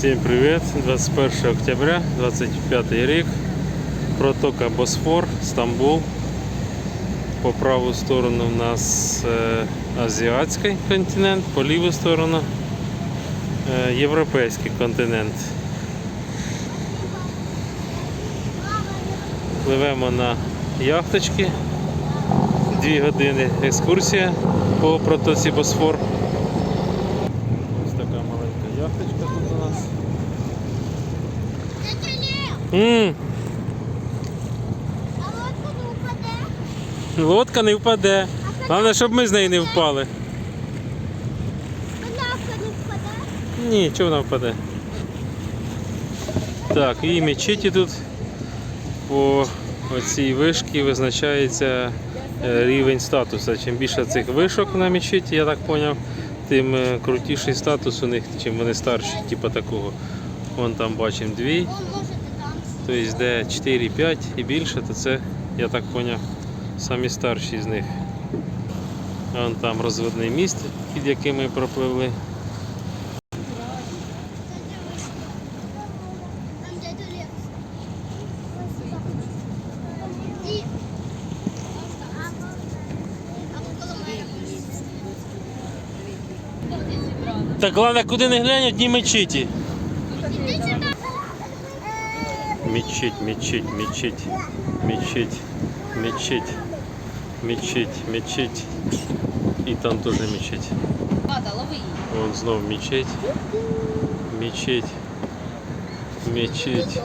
Всім привіт! 21 октября 25 рік. Протока Босфор, Стамбул. По праву сторону у нас е, азіатський континент, по ліву сторону е, європейський континент. Пливемо на яхточки. Дві години екскурсія по протоці Босфор. Ось така маленька яхточка тут у нас. М, А лодка не упаде? лодка не впаде. Головне, щоб ми з неї не впали. Малявка не впаде? Ні, чого вона впаде. Так, і мечеті тут по оцій вишці визначається е, рівень статусу. Чим більше цих вишок на мечеті, я так зрозумів, тим крутіший статус у них, чим вони старші, типу такого. Вон там бачимо дві. Тобто де 4-5 і більше, то це, я так зрозумів, самі старші з них. Вон там розводний міст, під яким ми пропливли. Так головне, куди не глянь, одні мечеті. Іди сюди. Мечеть, мечеть, мечеть, мечеть, мечеть, мечеть, мечеть. І там теж мечеть. Лада, лови її. Вон знов мечеть. Мечеть. Мечеть.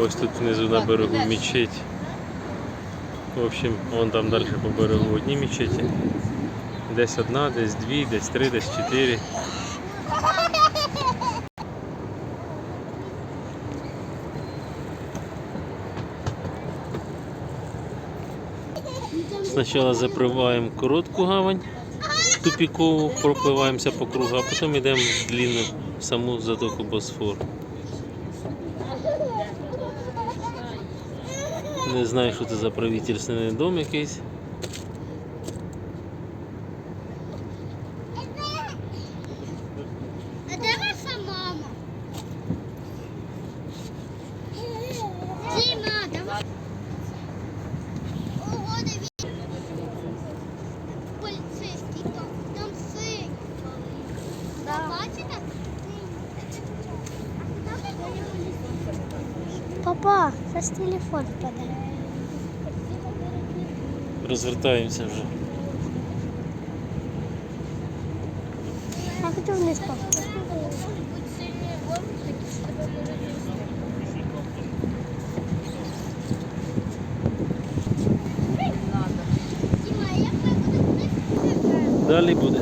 Ось тут внизу на берегу мечеть. В общем, вон там далі по берегу одні мечеті. Десь одна, десь дві, десь три, десь чотири. Спочатку заприваємо коротку гавань, тупікову, пропливаємося по кругу, а потім йдемо в длинну в саму затоку Босфор. Не знаю, що це за правительственний дом якийсь. Папа, зараз телефон впаде. Розвертаємося вже. Я хочу вниз папа. Діма, як ми будемо вниз? Далі буде.